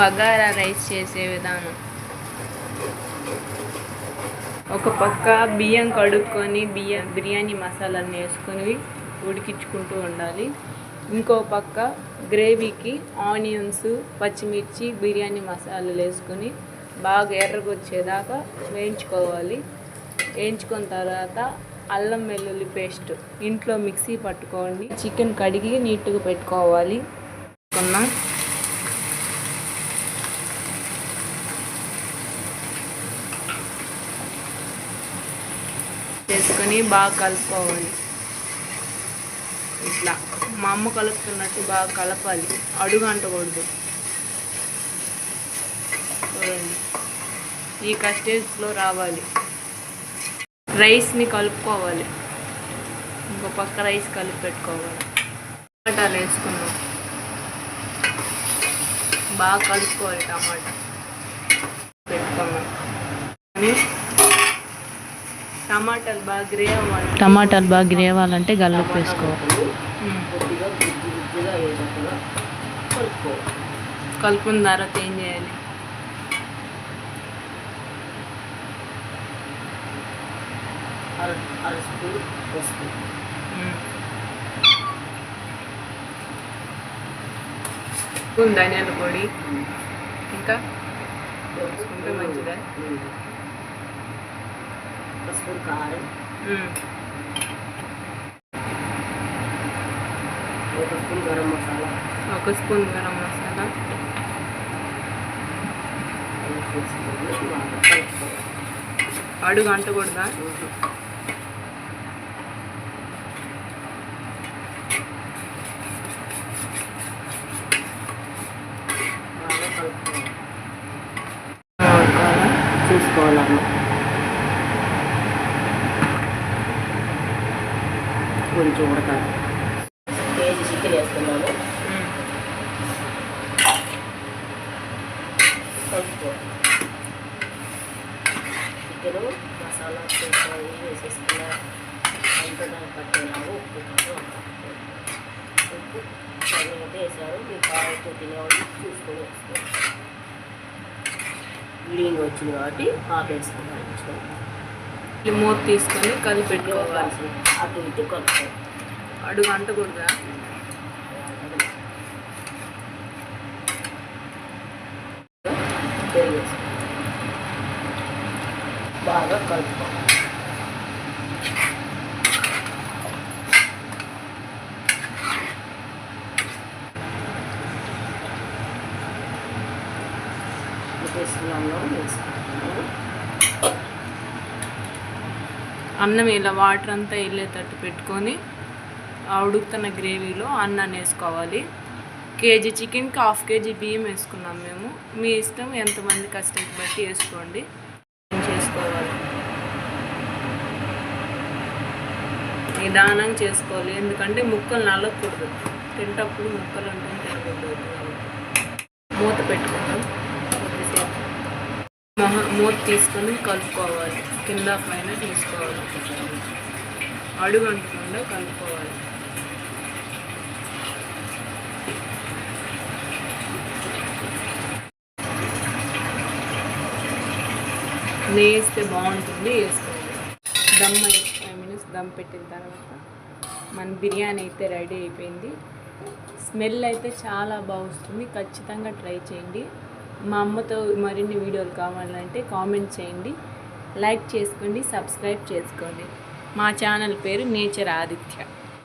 Bagara rice చేసే విధానం. ఒక పక్క బియ్యం కడుక్కొని బియ్యం బిర్యానీ మసాలాన్ని వేసుకొని ఉడికించుకుంటూ ఉండాలి. ఇంకో పక్క గ్రేవీకి ఆనియన్స్ పచ్చిమిర్చి బిర్యానీ మసాలాలు వేసుకొని బాగా ఎర్రగొచ్చేదాకా వేయించుకోవాలి. వేయించుకున్న తర్వాత అల్లం వెల్లుల్లి పేస్ట్ ఇంట్లో మిక్సీ పట్టుకోండి చికెన్ కడిగి నీట్గా పెట్టుకోవాలి. కొన్నాం చేసుకొని బాగా కలుపుకోవాలి. ఇట్లా. మా అమ్మ కలుపుతున్నట్టు బాగా కలపాలి. అడుగు అంటకూడదు. చూడండి. ఈ కస్టేజ్లో రావాలి. రైస్ని కలుపుకోవాలి. ఇంకో పక్క రైస్ కలిపి పెట్టుకోవాలి. టమాటాలు వేసుకున్నాం బాగా కలుపుకోవాలి టమాటా. పెట్టుకున్నాం టమాటాలు బాగా గ్రే అవ్వాలి. టమాటాలు బాగా వేసుకోవాలి గుజ్జుగా అయ్యేటట్టుగా కలుపుకోవాలి కలుపుకున్న తర్వాత ఏం చేయాలి? ధనియాల పొడి. ఇంకా? వేసుకుంటే మంచిదా. స్పూన్ కారం. ఒక స్పూన్ గరం మసాలా. ఒక స్పూన్ గరం మసాలా. అడుగు అంటకూడదా బాగా కలుపుకోవాలి ఉడకాలా? చూసుకోవాలమ్మ కొంచెం ఉడకాలి కేజీ చికెన్ వేస్తున్నాను మ్మ్. చికెన్ మసాలా కొంచెం వేసేసుకున్నా అంత దానికి పట్టేలాగా ఉప్పు కారం ఉప్పు. తగినంత వేసారు. మీ కారంతో తినేవాళ్ళు చూసుకొని వేసుకోవాలి వచ్చింది కాబట్టి ఆపేసుకున్నాను ఈ మూత తీసుకొని కలిపి పెట్టుకోవాలి. అటు ఇటు కలుపుకోవాలి అడుగు అంటకూడదా. బాగా కలుపుకోవాలి వేసుకున్నాము అన్నం ఇలా వాటర్ అంతా వెళ్ళేటట్టు పెట్టుకొని ఆ ఉడుకుతున్న గ్రేవీలో అన్నాన్ని వేసుకోవాలి. కేజీ చికెన్కి హాఫ్ కేజీ బియ్యం వేసుకున్నాం మేము. మీ ఇష్టం ఎంతమంది కష్టం బట్టి వేసుకోండి. చేసుకోవాలి? నిదానంగా చేసుకోవాలి. ఎందుకంటే ముక్కలు నలగకూడదు తింటప్పుడు ముక్కలు ఉంటే తినకూడదు మూత పెట్టుకుంటాం మూత తీసుకొని కలుపుకోవాలి. కింద పైన తీసుకోవాలి. అడుగు అంటకుండా కలుపుకోవాలి. నెయ్యి వేస్తే బాగుంటుంది వేసుకోవాలి. దమ్ అయి ఫైవ్ మినిట్స్ దమ్ పెట్టిన తర్వాత మన బిర్యానీ అయితే రెడీ అయిపోయింది. స్మెల్ అయితే చాలా బాగుంటుంది ఖచ్చితంగా ట్రై చేయండి. మా అమ్మతో మరిన్ని వీడియోలు కావాలంటే కామెంట్ చేయండి లైక్ చేసుకోండి సబ్స్క్రైబ్ చేసుకోండి. మా ఛానల్ పేరు నేచర్ ఆదిత్య.